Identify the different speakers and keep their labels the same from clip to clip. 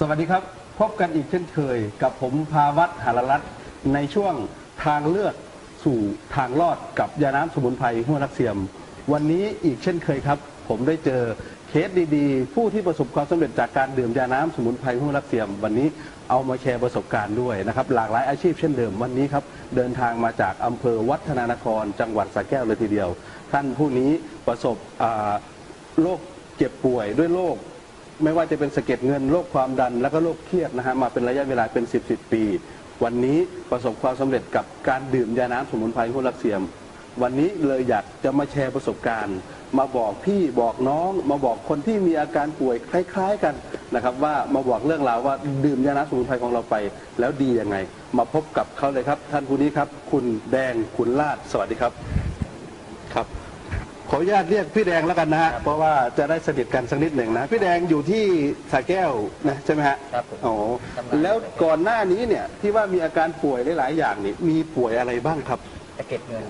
Speaker 1: สวัสดีครับ พบกันอีกเช่นเคย กับผมภาวัตหารรัตน์ในช่วงทางเลือกสู่ทางรอดกับยาน้ำสมุนไพรหัวรักเสียม วันนี้อีกเช่นเคยครับ ผมได้เจอเคสดีๆ ผู้ที่ประสบความสำเร็จจากการดื่มยาน้ำสมุนไพรหัวรักเสียม วันนี้เอามาแชร์ประสบการณ์ด้วยนะครับ หลากหลายอาชีพเช่นเดิมวันนี้ครับ เดินทางมาจากอำเภอวัฒนานคร จังหวัดสระแก้วเลยทีเดียว ท่านผู้นี้ประสบโรคเจ็บป่วยด้วยโรค ไม่ว่าจะเป็นสะเก็ดเงินโรคความดัน แล้วก็โรคเครียดนะฮะมาเป็นระยะเวลาเป็น 10บสปี วันนี้ประสบความสำเร็จกับการดื่มยาน้ำสมุนไพรหัวลักเสียม วันนี้เลยอยากจะมาแชร์ประสบการณ์ มาบอกพี่บอกน้อง มาบอกคนที่มีอาการป่วยคล้าย ๆกันนะครับว่ามาบอกเรื่องราวว่าดื่มยาน้ำสมุนไพรของเราไป แล้วดียังไง มาพบกับเขาเลยครับ ท่านผู้นี้ครับ คุณแดงขุนลาดสวัสดีครับครับ ออนุญาตเรียกพี่แดงแล้วกันนะฮะ เพราะว่าจะได้สนิทกันสักนิดหนึ่งนะ พี่แดงอยู่ที่สระแก้วนะใช่ไหมฮะ
Speaker 2: ครับผม
Speaker 1: โอ้
Speaker 2: ทำงาน
Speaker 1: แล้วก่อนหน้านี้เนี่ยที่ว่ามีอาการป่วยหลาย ๆ อย่างนี่มีป่วยอะไรบ้างครับ
Speaker 2: สะเก็ดเงิน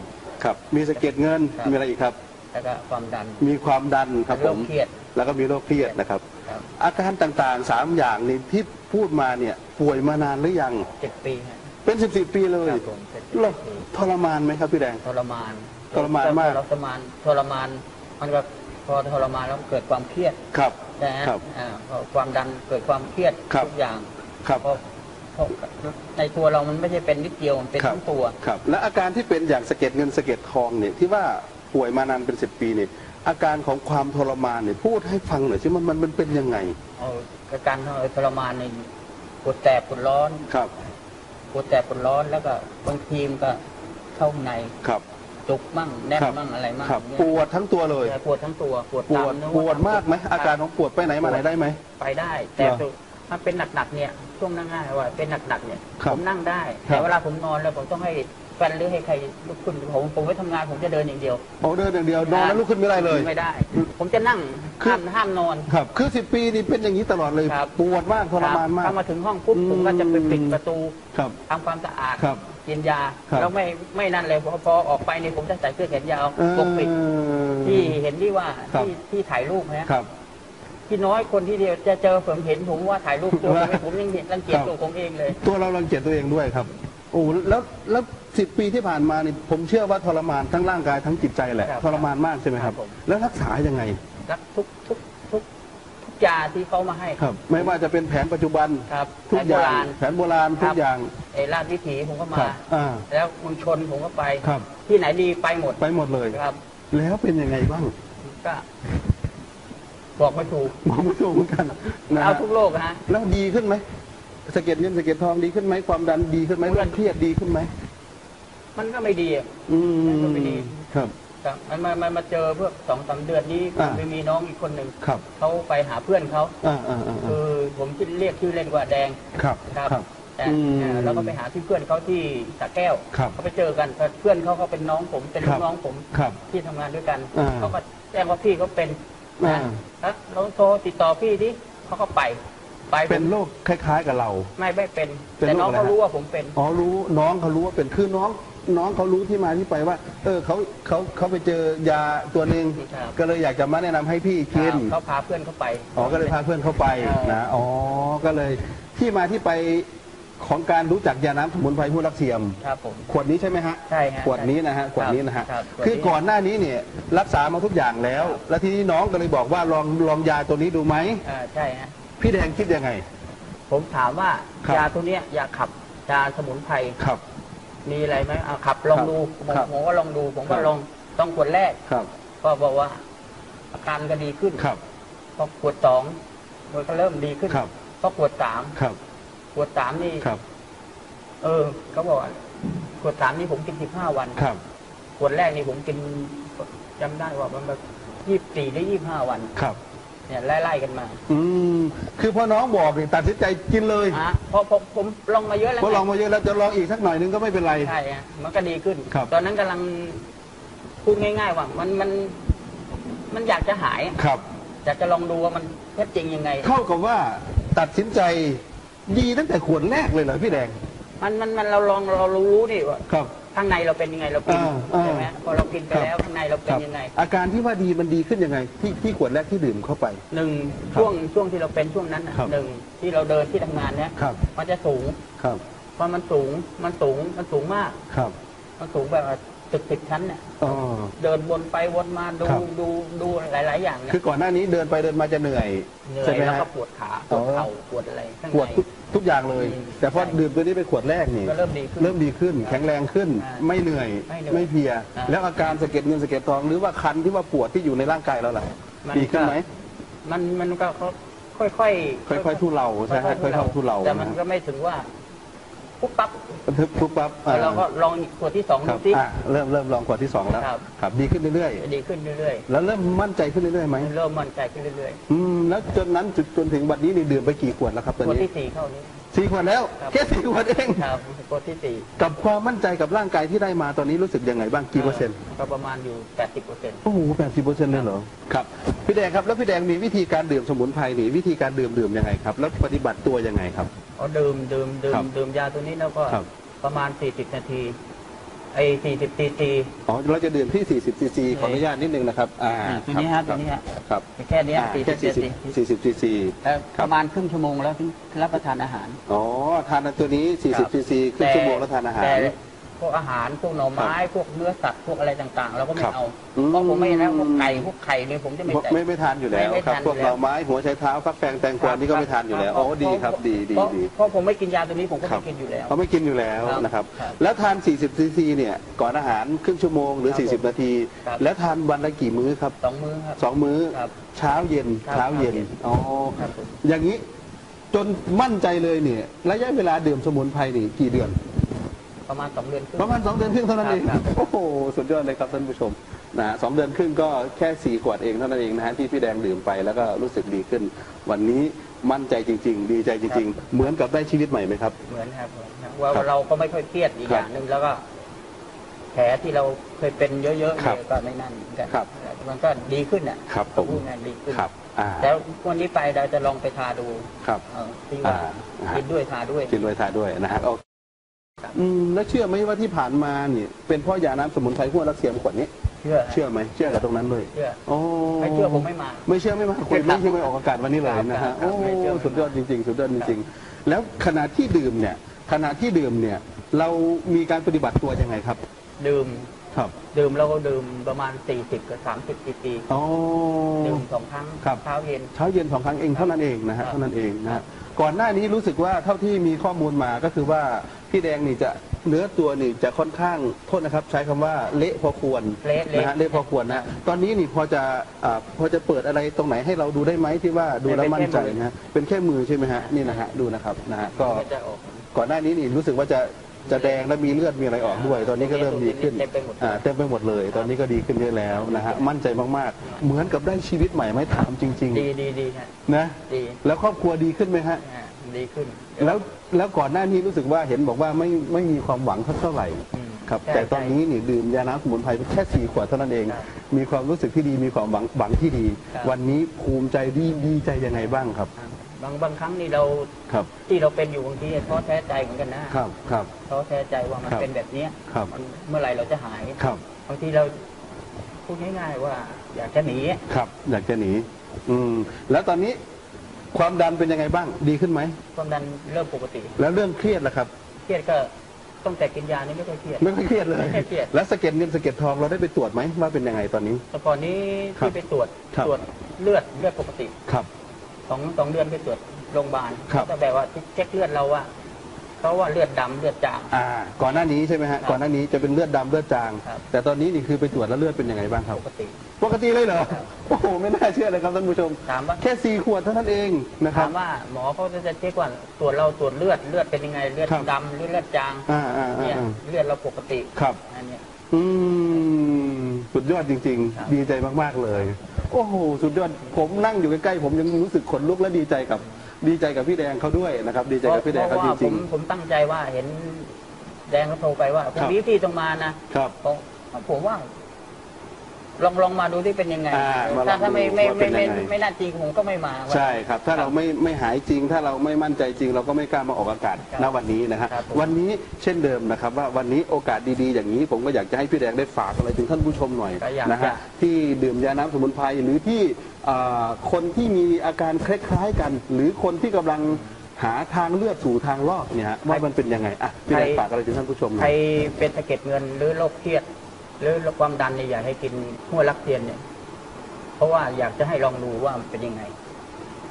Speaker 1: ครับ มีสะเก็ดเงิน
Speaker 2: ครับ
Speaker 1: มีอะไรอีกครับ
Speaker 2: แล้วก็ความดัน
Speaker 1: มีความดันครับ
Speaker 2: โร
Speaker 1: ผ
Speaker 2: ค
Speaker 1: ม
Speaker 2: เครียด
Speaker 1: แล้วก็มีโรคเครียดนะครับ
Speaker 2: ครับ
Speaker 1: อาการต่างๆสามอย่างนี่ที่พูดมาเนี่ยป่วยมานานหรือยัง
Speaker 2: เจ็ดปีฮะ
Speaker 1: เป็นสิบสิบปีเลย
Speaker 2: ครับผมเป็น
Speaker 1: แล้ว
Speaker 2: 10ปี
Speaker 1: ทรมานไหมครับพี่แดง
Speaker 2: ทรมาน
Speaker 1: ทรมานมาก
Speaker 2: ทรมานทรมาน มันก็พอทรมานแล้วเกิดความเครียด
Speaker 1: ครับ
Speaker 2: นะฮะ
Speaker 1: ครับ
Speaker 2: อ่าพอความดันเกิดความเครียด
Speaker 1: ครับ
Speaker 2: ทุกอย่าง
Speaker 1: ครับ
Speaker 2: เพราะเพราะในตัวเรามันไม่ใช่เป็นนิดเดียวมันเป็น
Speaker 1: ครับ
Speaker 2: ทั้งตัว
Speaker 1: ครับ และอาการที่เป็นอย่างสะเก็ดเงินสะเก็ดทองเนี่ยที่ว่าป่วยมานานเป็นสิบปีเนี่ยอาการของความทรมานเนี่ยพูดให้ฟังหน่อยสิมันมันมันเป็นยังไง
Speaker 2: เอาการทรมานในปวดแสบปวดร้อน
Speaker 1: ครับ
Speaker 2: ปวดแสบปวดร้อนแล้วก็บางทีมนก็เข้าใน
Speaker 1: ครับ
Speaker 2: จุกมั่งแน่น
Speaker 1: ครับ
Speaker 2: มั่งอะไรมั่ง
Speaker 1: ครับ
Speaker 2: เนี่ย
Speaker 1: ปวดทั้งตัวเลย
Speaker 2: ปวดทั้งตัวปวด
Speaker 1: ป
Speaker 2: ตาว
Speaker 1: ด
Speaker 2: เนื้อ
Speaker 1: ปวดมากไหมอาการของปวดไปไหนมาไหนได้ไหม
Speaker 2: ไปได้ แต่
Speaker 1: เหรอ
Speaker 2: ถ้าเป็นหนักๆเนี่ยช่วงนั่งง่ายว่าเป็นหนักๆเนี่ย
Speaker 1: ครับ
Speaker 2: ผมนั่งได้
Speaker 1: ครับ
Speaker 2: แต่เวลาผมนอนแล้วผมต้องให้แฟนหรือให้ใครลุกขึ้นผมผมไม่ทำงานผมจะเดินอย่างเดียว
Speaker 1: โอ้เดินอย่างเดียวนอนแล้วลุกขึ้นไม่ได้เลย
Speaker 2: ไม่ได้ ผมจะนั่ง
Speaker 1: คือ
Speaker 2: ห้ามห้ามนอน
Speaker 1: ครับ คือสิบปีนี่เป็นอย่างนี้ตลอดเลย
Speaker 2: ครับ
Speaker 1: ปวดมากทรมานมาก
Speaker 2: ถ้ามาถึงห้องปุ๊บ
Speaker 1: อืม
Speaker 2: ผมก็จะไปปิดประตู
Speaker 1: ครับ
Speaker 2: ทำความสะอาด
Speaker 1: ครับ
Speaker 2: กินยา
Speaker 1: ครับ
Speaker 2: แล้วไม่ไม่นั่นเลยพอพอออกไปเนี่ยผมจะใส่เสื้อแขนยาว
Speaker 1: เออ
Speaker 2: ปกปิดที่เห็นที่ว่า
Speaker 1: ครับ
Speaker 2: ที่ที่ถ่ายรูปนะ
Speaker 1: ครับ
Speaker 2: พี่น้อยคนที่เดียวจะเจอผมเห็นผมว่าถ่ายรูปตัวผม
Speaker 1: ว่า
Speaker 2: ผมยังเห็นรังเกียจ
Speaker 1: ครับ
Speaker 2: ตัวผมเองเลย
Speaker 1: ตัวเรารังเกียจตัวเองด้วยครับ โอ้แล้วแล้วสิบปีที่ผ่านมานี่ผมเชื่อว่าทรมานทั้งร่างกายทั้งจิตใจแหละ
Speaker 2: ครับ
Speaker 1: ทรมานมากใช่ไหมครับ
Speaker 2: ครับผม
Speaker 1: แล้วรักษายังไง
Speaker 2: รักทุกทุกทุกทุก ยาที่เขามาให้
Speaker 1: ครับ ไม่ว่าจะเป็นแผนปัจจุบัน
Speaker 2: ครับ
Speaker 1: ทุก
Speaker 2: แผน
Speaker 1: อ
Speaker 2: โบ
Speaker 1: ย่าง
Speaker 2: ราณ
Speaker 1: แผนโบราณ
Speaker 2: ครั
Speaker 1: ทุ
Speaker 2: บ
Speaker 1: กอย่าง
Speaker 2: ไอ้ราชวิถีผมก็
Speaker 1: ค
Speaker 2: มา
Speaker 1: รับอ่า
Speaker 2: แล้วเมุงชนผมก็ไป
Speaker 1: ครับ
Speaker 2: ที่ไหนดีไปหมด
Speaker 1: ไปหมดเลย
Speaker 2: ครับ
Speaker 1: แล้วเป็นยังไงบ้าง
Speaker 2: ก็บอกไม่ถูก
Speaker 1: หมอไม่รู้เหมือนกันนะ
Speaker 2: เอา
Speaker 1: ฮะ
Speaker 2: ทุกโรคนะ
Speaker 1: แล้วดีขึ้นไหมสะเก็ดเงินสะเก็ดทองดีขึ้นไหมความดันดีขึ้นไหมเรื่องเครียดดีขึ้นไหม
Speaker 2: มันก็ไม่ดีอะ
Speaker 1: อื
Speaker 2: มันก็ไม่ดี
Speaker 1: ครับ
Speaker 2: ครับมันมามันมาเจอเพื่อสองสามเดือนนี้
Speaker 1: อ่า
Speaker 2: ไปมีน้องอีกคนหนึ่ง
Speaker 1: ครับ
Speaker 2: เขาไปหาเพื่อนเขา
Speaker 1: อ่าอ่าอ่า
Speaker 2: คือผมที่เรียกชื่อเล่นว่าแดง
Speaker 1: ครับ
Speaker 2: ครับ
Speaker 1: ครับ
Speaker 2: แต่
Speaker 1: อืม
Speaker 2: เอ่อเราก็ไปหาที่เพื่อนเขาที่สระแก้ว
Speaker 1: ครับ
Speaker 2: เขาไปเจอกันเพื่อนเขาเขาเป็นน้องผมเป็น
Speaker 1: ค
Speaker 2: ลู
Speaker 1: รับ
Speaker 2: กน้องผม
Speaker 1: ครับ
Speaker 2: ที่ทำงานด้วยกัน
Speaker 1: อ่า
Speaker 2: เขาก็แจ้งว่าพี่เขาเป็น
Speaker 1: อ่า
Speaker 2: นะแล้วเราโทรติดต่อพี่ที่เขาก็ไปไปผม
Speaker 1: เป็นโรคคล้าย ๆ กับเรา
Speaker 2: ไม่ไม่เป็น
Speaker 1: เป็น
Speaker 2: แต่
Speaker 1: โรค
Speaker 2: น้อง
Speaker 1: อะไร
Speaker 2: เขา
Speaker 1: ฮะ
Speaker 2: รู้ว่าผมเป็น
Speaker 1: อ๋อรู้น้องเขารู้ว่าเป็นคือน้อง น้องเขารู้ที่มาที่ไปว่า เออเขาเขาเขาไปเจอยาตัวหนึ่ง
Speaker 2: ครับ
Speaker 1: ก็เลยอยากจะมาแนะนำให้พี่กิน
Speaker 2: เขาพาเพื่อนเขาไป
Speaker 1: อ๋อ ก็เลยพาเพื่อนเข้าไป
Speaker 2: เออ
Speaker 1: นะ อ๋อ ก็เลยที่มาที่ไปของการรู้จักยาน้ำสมุนไพรผู้รักเทียม
Speaker 2: ครับผม
Speaker 1: ขวดนี้ใช่ไหมฮะ
Speaker 2: ใช่ฮะ
Speaker 1: ขวดนี้นะฮะ ขวดนี้นะฮะ
Speaker 2: ครับขวดนี้
Speaker 1: คือก่อนหน้านี้เนี่ยรักษามาทุกอย่างแล้ว
Speaker 2: ครับ
Speaker 1: แล้วทีนี้น้องก็เลยบอกว่าลองลองยาตัวนี้ดูไหม
Speaker 2: อ่าใช่ฮะ
Speaker 1: พี่แดงคิดยังไง
Speaker 2: ผมถามว่า
Speaker 1: ครับ
Speaker 2: ยาตัวเนี้ยยาขับยาสมุนไพร
Speaker 1: ครับ
Speaker 2: มีอะไรไหมอ่าขับลองดูผม
Speaker 1: ครับ
Speaker 2: ผมก็ลองดู ผม
Speaker 1: ครั
Speaker 2: ก็
Speaker 1: บ
Speaker 2: ลองต้องขวดแรก
Speaker 1: ครับ
Speaker 2: ก็บอกว่า อาการก็ดีขึ้น
Speaker 1: ครับ
Speaker 2: พอขวดสองมันก็เริ่มดีขึ้น
Speaker 1: ครับ
Speaker 2: พอขวดสาม
Speaker 1: ครับ
Speaker 2: ขวดสามนี่
Speaker 1: ครับ
Speaker 2: เออเขาบอกว่าขวดสามนี่ผมกินสิบห้าวัน
Speaker 1: ครับ
Speaker 2: ขวดแรกนี่ผมกินจำได้ว่ามันแบบยี่สิบสี่หรือยี่สิบห้าวัน
Speaker 1: ครับ
Speaker 2: เนี่ยไล่ๆกันมา
Speaker 1: อืมคือพอน้องบอกนี่ตัดสินใจกินเลย
Speaker 2: อะเพราะผมผมลองมาเยอะแล้ว
Speaker 1: เพราะ
Speaker 2: ไง
Speaker 1: ลองมาเยอะแล้วจะลองอีกสักหน่อยนึงก็ไม่เป็นไร
Speaker 2: ใช่ฮะมันก็ดีขึ้น
Speaker 1: ครับ
Speaker 2: ตอนนั้นกำลังพูดง่ายๆว่ามันมันมันอยากจะหายอะ
Speaker 1: ครับ
Speaker 2: อยากจะลองดูว่ามันแท้จริงยังไง
Speaker 1: เท่ากับว่าตัดสินใจดีตั้งแต่ขวดแรกเลยเหรอพี่แดง
Speaker 2: มันมันมันเราลองเรารู้ดิว่า
Speaker 1: ครับ
Speaker 2: ข้างในเราเป็นยังไงเรากิน
Speaker 1: อ่าอ่า
Speaker 2: ใช่ไหมพอเรากินไป
Speaker 1: ครับ
Speaker 2: แล้วข้างในเราเป็นยังไง
Speaker 1: อาการที่ว่าดีมันดีขึ้นยังไง ที่ที่ขวดแรกที่ดื่มเข้าไป
Speaker 2: หนึ่ง
Speaker 1: ครับ
Speaker 2: ช่วงช่วงที่เราเป็นช่วงนั้นน่ะ
Speaker 1: ครับ
Speaker 2: หนึ่งที่เราเดินที่ทำงานเนี้ย
Speaker 1: ครับ
Speaker 2: มันจะสูง
Speaker 1: ครับ
Speaker 2: พอมันสูงมันสูงมันสูงมาก
Speaker 1: ครับ
Speaker 2: มันสูงแบบว่าตึกตึกชั้นเนี่ย
Speaker 1: อ๋อ
Speaker 2: เดินวนไปวนมาดู
Speaker 1: ครับ
Speaker 2: ดูดูหลาย ๆ อย่างเนี่ย
Speaker 1: คือก่อนหน้านี้เดินไปเดินมาจะเหนื่อย
Speaker 2: เหนื่อ
Speaker 1: ใช่
Speaker 2: ย
Speaker 1: ไหม
Speaker 2: แล้ว
Speaker 1: ฮะ
Speaker 2: ก็ปวดขาปวดเข่าปวดอะไรข้าง
Speaker 1: ปวด
Speaker 2: ใน
Speaker 1: ทุกทุกอย่างเลย
Speaker 2: อืม
Speaker 1: แต่พอ
Speaker 2: ใช่
Speaker 1: ดื่มตัวนี้เป็นขวดแรกนี่
Speaker 2: ก็เริ่มดีขึ้น
Speaker 1: เริ่มดีขึ้น แข็งแรงขึ้น
Speaker 2: อ่า
Speaker 1: ไม่เหนื่อย
Speaker 2: ไม่เหนื่อย
Speaker 1: ไม่เพลีย
Speaker 2: อ่า
Speaker 1: แล้วอาการสะเก็ดเงินสะเก็ดทองหรือว่าคันที่ว่าปวดที่อยู่ในร่างกายเราล่ะ
Speaker 2: มัน
Speaker 1: ดีขึ้นไหม
Speaker 2: มันมันก็ค่อยค่อยๆ
Speaker 1: ค่อยๆทุเลาใช่ไหมค่อยๆทุเลา
Speaker 2: แต่มัน
Speaker 1: นะ
Speaker 2: ก็ไม่ถึงว่า ปุ๊บปั๊บ
Speaker 1: บันทึกปุ๊บปั๊บอ่า
Speaker 2: แล้วเราก็ลองขวดที่สอง
Speaker 1: ค
Speaker 2: ดู
Speaker 1: รับ
Speaker 2: สิ
Speaker 1: อะเริ่มเริ่มลองขวดที่สองแล้ว
Speaker 2: ครับ
Speaker 1: ครับดีขึ้นเรื่อย
Speaker 2: ดีขึ้นเรื่อย
Speaker 1: ๆ แล้วเริ่มมั่นใจขึ้นเรื่อยๆไหม
Speaker 2: ๆ เริ่มมั่นใจขึ้นเรื่อย
Speaker 1: อืมแล้วจนนั้นจุดจนถึงวันนี้นี่ดื่มไปกี่ขวดแล้วครับ
Speaker 2: ๆ
Speaker 1: ตอน
Speaker 2: ขวด
Speaker 1: นี้
Speaker 2: ที่สี่เข้านี้
Speaker 1: สี่ขวดแล้ว
Speaker 2: ครับ
Speaker 1: แค่สี่ขวดเอง
Speaker 2: ครับขวดที่สี่
Speaker 1: กับความมั่นใจกับร่างกายที่ได้มาตอนนี้รู้สึกยังไงบ้างกี่เปอร์เซ็นต์
Speaker 2: ก็ประมาณอยู่แปดสิบเปอร์เซ็นต์
Speaker 1: โอ้โหแปดสิบเปอร์เซ็นต์เลยเหรอครับพี่แดงครับแล้วพี่แดงมีวิธีการดื่มสมุนไพรนี่วิธีการดื่มดื่มยังไงครับแล้วปฏิบัติตัวยังไงครับ
Speaker 2: อ๋อดื่มดื่มดื่
Speaker 1: ครั
Speaker 2: ม
Speaker 1: บ
Speaker 2: ดื่มยาตัวนี้แล้วก็
Speaker 1: ครับ
Speaker 2: ประมาณสี่สิบนาที ไอ้สี่สิบซีซี
Speaker 1: อ๋อเราจะดื่มที่ 40 ซีซี ขออนุญาตนิดนึงนะครับ อ่า
Speaker 2: อ่าตัวนี้ฮะ
Speaker 1: ค
Speaker 2: ตั
Speaker 1: รั
Speaker 2: วนี้ฮะ
Speaker 1: ครับ
Speaker 2: แค่เนี้ย
Speaker 1: อ่า
Speaker 2: สี่
Speaker 1: แค่
Speaker 2: สิบซีซี
Speaker 1: 40 40 ซีซี
Speaker 2: แล้ว
Speaker 1: ครับ
Speaker 2: ประมาณครึ่งชั่วโมงแล้วถึงรับประทานอาหาร
Speaker 1: อ๋อ ทานตัวนี้
Speaker 2: ครับ
Speaker 1: 40 ซีซีครึ่งชั่วโมงแล้วทานอาหาร
Speaker 2: แต่ พวกอาหารพวกหน่อไม้พวกเนื้อสัตว์พวกอะไรต่างๆ เราก็ไม่
Speaker 1: ครับ
Speaker 2: เอา
Speaker 1: อืม
Speaker 2: เพราะผมไม่นะพวกไก่พวกไข่เนี่ยผมจะไม่ใส่
Speaker 1: ไม่ไม่ทานอยู่แล้ว
Speaker 2: ไม่ไม่
Speaker 1: ครับ
Speaker 2: ทาน
Speaker 1: พวก
Speaker 2: อยู่แล้ว
Speaker 1: หน่อไม้หัวไชเท้าฟักแฟงแตงกวานี่ก็ไม่ทานอยู่แล้วอ๋อดีครับดีดี
Speaker 2: เพราะ
Speaker 1: ดี
Speaker 2: เพราะผมไม่กินยาตัวนี้ผมก็
Speaker 1: ครั
Speaker 2: ไม่
Speaker 1: บ
Speaker 2: กินอยู่แล้ว
Speaker 1: เขาไม่กินอยู่แล้ว
Speaker 2: ครับ
Speaker 1: นะครับ
Speaker 2: ครับ
Speaker 1: แล้วทาน 40ซีซีเนี่ยก่อนอาหารครึ่งชั่วโมงหรือ
Speaker 2: ครับผม
Speaker 1: 40 นาที
Speaker 2: ครับ
Speaker 1: แล้วทานวันละกี่มื้อครับ
Speaker 2: สองมื้อครับ
Speaker 1: สองมื้อ
Speaker 2: ครับ
Speaker 1: เช้าเย็น
Speaker 2: ครับ
Speaker 1: เช้าเย็น
Speaker 2: เช้าเย็น
Speaker 1: อ๋อ
Speaker 2: ครับผม
Speaker 1: อย่างนี้จนมั่นใจเลยเนี่ยระยะเวลาดื่มสมุนไพรนี่กี่เดือน
Speaker 2: ประมาณสองเดือนครึ่ง
Speaker 1: ประมาณ 2 เดือนครึ่งเท่านั้นเอง
Speaker 2: ครับ
Speaker 1: โอ้โหสุดยอดเลยครับท่านผู้ชมนะสองเดือนครึ่งก็แค่สี่ขวดเองเท่านั้นเองนะฮะที่พี่แดงดื่มไปแล้วก็รู้สึกดีขึ้น วันนี้มั่นใจจริง ๆ ดีใจจริง ๆ เหมือนกับได้ชีวิตใหม่ไหมครับ
Speaker 2: เหมือนครับเหมือนครับว่า
Speaker 1: ครับ
Speaker 2: เราก็ไม่ค่อยเครียดอีก
Speaker 1: ครับ
Speaker 2: อย่างหนึ่งแล้วก็ แผลที่เราเคยเป็นเยอะๆ
Speaker 1: ครับ
Speaker 2: เนี่ยก็ไม่นั่นเหมือนกัน
Speaker 1: ครับ
Speaker 2: มันก็ดีขึ้นอะ
Speaker 1: ครับผม
Speaker 2: พูดง่ายดีขึ้น
Speaker 1: ครับอ่า
Speaker 2: แล้ววันนี้ไปเราจะลองไปทาดู
Speaker 1: ครับ
Speaker 2: เออที่ว่า
Speaker 1: อ่า
Speaker 2: กินด้วยทาด้วย
Speaker 1: กินด้วยทานด้วยนะฮะโอเค
Speaker 2: ครับ
Speaker 1: อืมแล้วเชื่อไหมว่าที่ผ่านมาเนี่ยเป็นเพ่อยาน้ำสมุนไพรหัวรักเสียมขวดนี้
Speaker 2: เชื่อ
Speaker 1: เชื่อไหมเชื่อกับตรงนั้นเลย
Speaker 2: เชื่อ
Speaker 1: โอ้
Speaker 2: ไม่เชื่อผมไม่มา
Speaker 1: ไม่เชื่อไม่มาคุยไม่เชื่อไม่ออกอากาศวันนี้เลยนะ
Speaker 2: ครั
Speaker 1: ฮะ
Speaker 2: บ
Speaker 1: โอ้
Speaker 2: ไม่เชื่อไม่มา
Speaker 1: สุดยอดจริงๆ สุดยอดจริงๆ แล้วขณะที่ดื่มเนี่ยขณะที่ดื่มเนี่ย เรามีการปฏิบัติตัวยังไงครับ
Speaker 2: ดื่ม
Speaker 1: ครับ
Speaker 2: ดื่มเราก็ดื่มประมาณ 40 กับ 30ซีซี
Speaker 1: อ๋อ
Speaker 2: ดื่มสองครั้ง
Speaker 1: ครับ
Speaker 2: เช้าเย็น
Speaker 1: เช้าเย็นสองครั้งเองเท่านั้นเองนะ
Speaker 2: ครั
Speaker 1: ฮะ
Speaker 2: บ
Speaker 1: เท่านั้นเองนะฮะ ก่อนหน้านี้รู้สึกว่าเท่าที่มีข้อมูลมาก็คือว่าพี่แดงนี่จะเนื้อตัวนี่จะค่อนข้างโทษนะครับ ใช้คำว่าเละพอควร
Speaker 2: เละ
Speaker 1: นะฮะเละพอควรนะตอนนี้นี่พอจะอ่าพอจะเปิดอะไรตรงไหนให้เราดูได้ไหมที่ว่าดูแล้วมั่นใจนะฮะเป็นแค่มือใช่ไหมฮะนี่นะฮะดูนะครับนะฮะก็
Speaker 2: มันจะออก
Speaker 1: ก่อนหน้านี้นี่รู้สึกว่าจะ จะแดงและมีเลือดมีอะไรออกด้วย ตอนนี้ก็เริ่มดีขึ้น
Speaker 2: เต็มไปหมด
Speaker 1: อ่าเต็มไปหมดเลย ตอนนี้ก็ดีขึ้นเยอะแล้วนะฮะมั่นใจมากๆ เหมือนกับได้ชีวิตใหม่ไหมถามจริง
Speaker 2: ดีดีดีฮะ
Speaker 1: ๆ นะ
Speaker 2: ดี
Speaker 1: แล้วครอบครัวดีขึ้นไหมฮะ
Speaker 2: อ่าดีขึ้น
Speaker 1: แล้วแล้วก่อนหน้านี้รู้สึกว่าเห็นบอกว่าไม่ไม่มีความหวังเท่าไหร่
Speaker 2: อืม
Speaker 1: ครับ
Speaker 2: ใช่
Speaker 1: แต่ตอนนี้นี่ดื่มยาน้ำสมุนไพรแค่สี่ขวดเท่านั้นเอง
Speaker 2: ครับ
Speaker 1: มีความรู้สึกที่ดีมีความหวังหวังที่ดี
Speaker 2: ครับ
Speaker 1: วันนี้ภูมิใจดีดีใจยังไงบ้างครับ
Speaker 2: อ่า บางบางครั้งนี่เรา
Speaker 1: ครับ
Speaker 2: ที่เราเป็นอยู่บางทีท้อแท้ใจเหมือนกันนะครับ
Speaker 1: ครับ
Speaker 2: ท้อแท้ใจว่ามัน
Speaker 1: ครับ
Speaker 2: เป็นแบบเนี้ย
Speaker 1: ครับ
Speaker 2: มันเมื่อไหร่เราจะหาย
Speaker 1: ครับ
Speaker 2: บางทีเราพูดง่ายๆว่า อยากจะหนี
Speaker 1: ครับ อยากจะหนี อืม แล้วตอนนี้ความดันเป็นยังไงบ้าง ดีขึ้นไหม
Speaker 2: ความดันเริ่มปกติ
Speaker 1: แล้วเรื่องเครียดล่ะครับ
Speaker 2: เครียดก็ต้องแต่กินยานี่ไม่ค่อยเครียด
Speaker 1: ไม่ค่อยเครียดเลย
Speaker 2: ไม่ค่อยเครียด
Speaker 1: แล้วสะเก็ดเงินสะเก็ดทองเราได้ไปตรวจไหมว่าเป็นยังไงตอนนี้
Speaker 2: แต่ก่อนนี้
Speaker 1: ครับ
Speaker 2: ที่ไปตรวจ
Speaker 1: ครับ
Speaker 2: ตรวจเลือดเลือดปกติ
Speaker 1: ครับ
Speaker 2: สองสองเดือนไปตรวจโรงพยาบาล
Speaker 1: ครับ
Speaker 2: แต่แบบว่าเช็คเลือดเราว่าเขาว่าเลือดดำเลือดจาง
Speaker 1: อ่า ก่อนหน้านี้ใช่ไหมฮะ
Speaker 2: ครับ
Speaker 1: ก่อนหน้านี้จะเป็นเลือดดำเลือดจาง
Speaker 2: ครับ
Speaker 1: แต่ตอนนี้นี่คือไปตรวจแล้วเลือดเป็นยังไงบ้างครับ
Speaker 2: ปกติ
Speaker 1: ปกติเลยเหรอ
Speaker 2: ครับ
Speaker 1: โอ้โห ไม่น่าเชื่อเลยครับท่านผู้ชม
Speaker 2: ถามว่า
Speaker 1: แค่สี่ขวดเท่านั้นเองนะครั
Speaker 2: ถา
Speaker 1: บ
Speaker 2: มว่าหมอเขาจะเช็คว่าตรวจเราตรวจเลือดเลือดเป็นยังไงเลือด
Speaker 1: ครับ
Speaker 2: ดำหรือเลือดจาง
Speaker 1: อ่าอ่าอ่า
Speaker 2: เนี่ย
Speaker 1: อ่า
Speaker 2: เลือดเราปกติ
Speaker 1: ครับ
Speaker 2: อันเนี้ย
Speaker 1: อืม สุดยอดจริง
Speaker 2: ครับ
Speaker 1: ๆ ดีใจมาก ๆ เลย โอ้โหสุดยอดผมนั่งอยู่ใกล้ๆผมยังรู้สึกขนลุกและดีใจกับดีใจกับพี่แดงเขาด้วยนะครับ ดีใจกับพี่แดง
Speaker 2: เพ
Speaker 1: เขา
Speaker 2: ราะ
Speaker 1: จ
Speaker 2: ว่าผ
Speaker 1: ริง
Speaker 2: มผมตั้งใจว่าเห็นแดงเขาโทรไปว่าผม
Speaker 1: ครับ
Speaker 2: มีที่ต้องมานะ
Speaker 1: ๆครับ
Speaker 2: ผมผมว่าผ ลองลองมาดูที่เป็นยังไง
Speaker 1: อ่ามาลอง
Speaker 2: ถ้าถ้าไม่ไม่
Speaker 1: ดูว่าเป็
Speaker 2: ไม่
Speaker 1: น
Speaker 2: ไม่
Speaker 1: ยังไง
Speaker 2: ไม่น่าจริงผมก็ไม่มา
Speaker 1: ใช่ครับ ถ้าเราไม่ไม่หายจริง ถ้าเราไม่มั่นใจจริง เราก็ไม่กล้ามาออกอากาศ
Speaker 2: ครับ
Speaker 1: ณวันนี้นะฮะ
Speaker 2: ครับผม
Speaker 1: วันนี้เช่นเดิมนะครับว่าวันนี้โอกาสดีๆ อย่างนี้ผมก็อยากจะให้พี่แดงได้ฝากอะไรถึงท่านผู้ชมหน่อย
Speaker 2: ก็อยาก
Speaker 1: นะ
Speaker 2: จะ
Speaker 1: ฮะที่ดื่มยาน้ำสมุนไพรหรือที่อ่าคนที่มีอาการคล้ายๆกัน หรือคนที่กำลังหาทางเลือกสู่ทางรอดเนี่ยฮะว่ามันเป็นยังไงอะพี่แดงฝากอะไรถึงท่านผู้ชมหน่
Speaker 2: ใคร
Speaker 1: อย
Speaker 2: เป็นสะเก็ดเงินหรือโรคเครียด หรือโรคความดันเนี่ยอยากให้กินหัวลักเทียนเนี่ย เพราะว่าอยากจะให้ลองดูว่ามันเป็นยังไง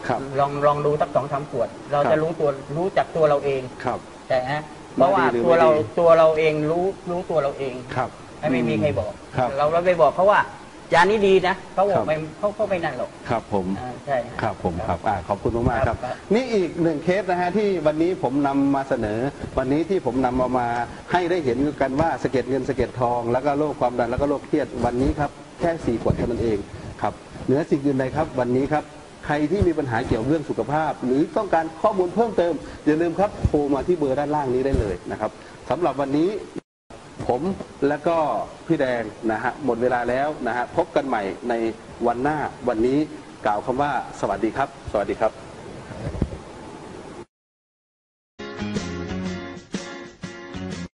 Speaker 1: ครับ
Speaker 2: ลองลองดูสักสองสามขวด เรา
Speaker 1: ครั
Speaker 2: จะ
Speaker 1: บ
Speaker 2: รู้ตัวรู้จักตัวเราเอง
Speaker 1: ครับ
Speaker 2: ใช่ฮะเพราะว่า
Speaker 1: ว่าดีหรือ
Speaker 2: ตัวเรา
Speaker 1: ไม่ดี
Speaker 2: ตัวเราเองรู้รู้ตัวเราเอง
Speaker 1: ครับ
Speaker 2: ไม่ไม่มีใครบอก
Speaker 1: ครับ
Speaker 2: เราเราไปบอกเขาว่า ยานี้ดีนะเขาบอ
Speaker 1: ครั
Speaker 2: ก
Speaker 1: บ
Speaker 2: ไม่เขาเขาไม่นั่นหรอก
Speaker 1: ครับผม
Speaker 2: อ่าใช่ฮะ
Speaker 1: ครับผมครับอ่าขอบคุณมากๆครับ
Speaker 2: ครับ
Speaker 1: นี่อีกหนึ่งเคสนะฮะที่วันนี้ผมนำมาเสนอ วันนี้ที่ผมนำเอามาให้ได้เห็นกันว่าสะเก็ดเงินสะเก็ดทอง แล้วก็โรคความดันแล้วก็โรคเครียดวันนี้ครับแค่สี่ขวดเท่านั้นเองครับเหนือสิ่งอื่นใดครับ วันนี้ครับใครที่มีปัญหาเกี่ยวเรื่องสุขภาพ หรือต้องการข้อมูลเพิ่มเติมอย่าลืมครับโทรมาที่เบอร์ด้านล่างนี้ได้เลยนะครับสำหรับวันนี้ ผมและก็พี่แดงนะฮะหมดเวลาแล้วนะฮะพบกันใหม่ในวันหน้าวันนี้กล่าวคำว่าสวัสดีครับ สวัสดีครับ